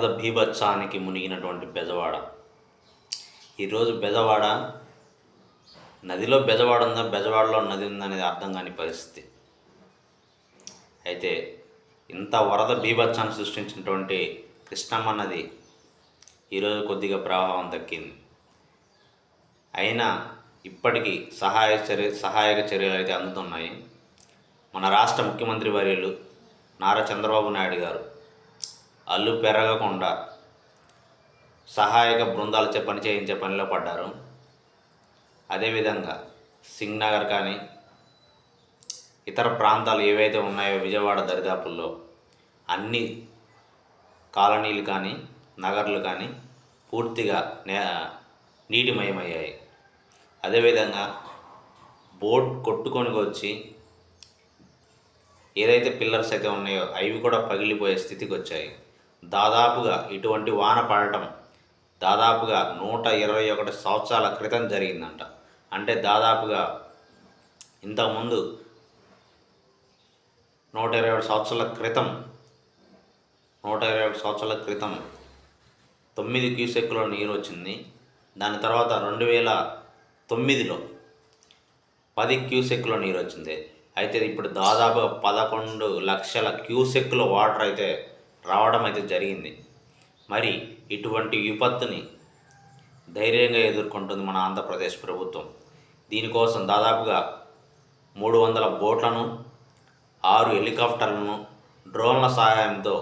వరద బీభత్సానికి మునిగినటువంటి బెజవాడ. ఈరోజు బెజవాడ నదిలో బెజవాడ ఉందా? బెజవాడలో నది ఉందనేది అర్థం కాని పరిస్థితి. అయితే ఇంత వరద బీభత్సాన్ని సృష్టించినటువంటి కృష్ణమ్మ నది ఈరోజు కొద్దిగా ప్రభావం తగ్గింది. అయినా ఇప్పటికీ సహాయ చర్య సహాయక చర్యలు అయితే అందుతున్నాయి. మన రాష్ట్ర ముఖ్యమంత్రి వర్యులు నారా చంద్రబాబు నాయుడు గారు అల్లు పెరగకుండా సహాయక బృందాలచే పని చేయించే పనిలో పడ్డారు. అదేవిధంగా సింగ్ నగర్ కానీ ఇతర ప్రాంతాలు ఏవైతే ఉన్నాయో విజయవాడ దరిదాపుల్లో అన్ని కాలనీలు కానీ నగర్లు కానీ పూర్తిగా నే నీటిమయమయ్యాయి. అదేవిధంగా బోట్ కొట్టుకొని వచ్చి ఏదైతే పిల్లర్స్ అయితే ఉన్నాయో అవి కూడా పగిలిపోయే స్థితికి వచ్చాయి. దాదాపుగా ఇటువంటి వాన పడటం దాదాపుగా నూట ఇరవై ఒకటి సంవత్సరాల క్రితం జరిగిందంట. అంటే దాదాపుగా ఇంతకుముందు నూట ఇరవై ఒకటి సంవత్సరాల క్రితం నూట ఇరవై ఒకటి సంవత్సరాల క్రితం తొమ్మిది క్యూసెక్లో నీరు వచ్చింది. దాని తర్వాత రెండు వేల తొమ్మిదిలో పది క్యూసెక్లో నీరు వచ్చింది. అయితే ఇప్పుడు దాదాపు పదకొండు లక్షల క్యూసెక్ల వాటర్ అయితే రావడం అయితే జరిగింది. మరి ఇటువంటి విపత్తుని ధైర్యంగా ఎదుర్కొంటుంది మన ఆంధ్రప్రదేశ్ ప్రభుత్వం. దీనికోసం దాదాపుగా మూడు వందల బోట్లను ఆరు హెలికాప్టర్లను డ్రోన్ల సహాయంతో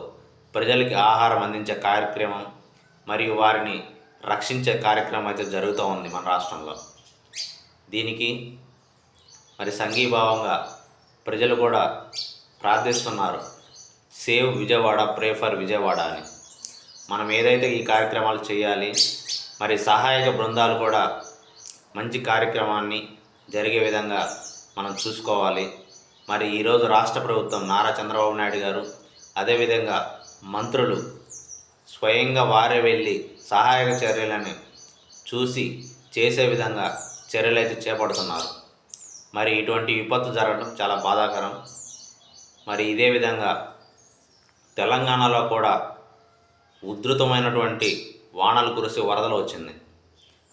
ప్రజలకి ఆహారం అందించే కార్యక్రమం మరియు వారిని రక్షించే కార్యక్రమం అయితే జరుగుతూ ఉంది మన రాష్ట్రంలో. దీనికి మరి సంఘీభావంగా ప్రజలు కూడా ప్రార్థిస్తున్నారు. Save Vijayawada pray for Vijayawada అని. మనం ఏదైతే ఈ కార్యక్రమాలు చేయాలి మరి సహాయక బృందాలు కూడా మంచి కార్యక్రమాన్ని జరిగే విధంగా మనం చూసుకోవాలి. మరి ఈరోజు రాష్ట్ర ప్రభుత్వం నారా చంద్రబాబు నాయుడు గారు అదేవిధంగా మంత్రులు స్వయంగా వారే వెళ్ళి సహాయక చర్యలను చూసి చేసే విధంగా చర్యలు అయితే చేపడుతున్నారు. మరి ఇటువంటి విపత్తు జరగడం చాలా బాధాకరం. మరి ఇదే విధంగా తెలంగాణలో కూడా ఉధృతమైనటువంటి వానలు కురిసి వరదలు వచ్చింది.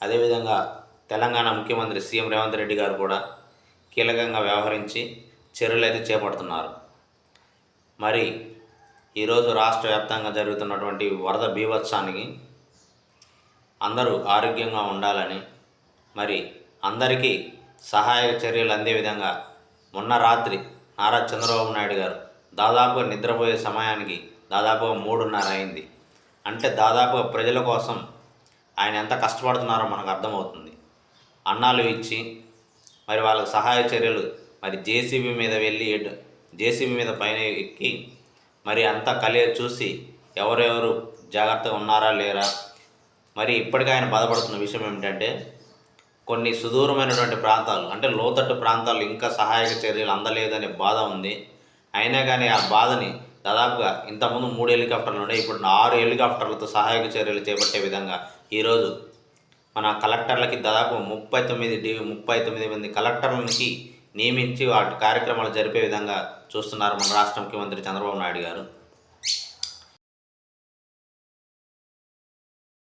అదేవిధంగా తెలంగాణ ముఖ్యమంత్రి సీఎం రేవంత్ రెడ్డి గారు కూడా కీలకంగా వ్యవహరించి చర్యలు అయితే చేపడుతున్నారు. మరి ఈరోజు రాష్ట్ర వ్యాప్తంగా జరుగుతున్నటువంటి వరద బీభత్సానికి అందరూ ఆరోగ్యంగా ఉండాలని మరి అందరికీ సహాయక చర్యలు అందే విధంగా మొన్న రాత్రి నారా చంద్రబాబు నాయుడు గారు దాదాపుగా నిద్రపోయే సమయానికి దాదాపుగా మూడున్నర అయింది. అంటే దాదాపుగా ప్రజల కోసం ఆయన ఎంత కష్టపడుతున్నారో మనకు అర్థమవుతుంది. అన్నాలు ఇచ్చి మరి వాళ్ళకి సహాయ చర్యలు మరి జేసీబీ మీద వెళ్ళి జేసీబీ మీద పైన ఎక్కి మరి అంతా కలియ చూసి ఎవరెవరు జాగ్రత్తగా ఉన్నారా లేరా? మరి ఇప్పటికీ ఆయన బాధపడుతున్న విషయం ఏమిటంటే కొన్ని సుదూరమైనటువంటి ప్రాంతాలు అంటే లోతట్టు ప్రాంతాలు ఇంకా సహాయక చర్యలు అందలేదనే బాధ ఉంది. అయినా కానీ ఆ బాధని దాదాపుగా ఇంతకుముందు మూడు హెలికాప్టర్లు ఉన్నాయి ఇప్పుడు ఆరు హెలికాప్టర్లతో సహాయక చర్యలు చేపట్టే విధంగా ఈరోజు మన కలెక్టర్లకి దాదాపు ముప్పై తొమ్మిది డి ముప్పై తొమ్మిది మంది కలెక్టర్లకి నియమించి వాటి కార్యక్రమాలు జరిపే విధంగా చూస్తున్నారు మన రాష్ట్ర ముఖ్యమంత్రి చంద్రబాబు నాయుడు గారు.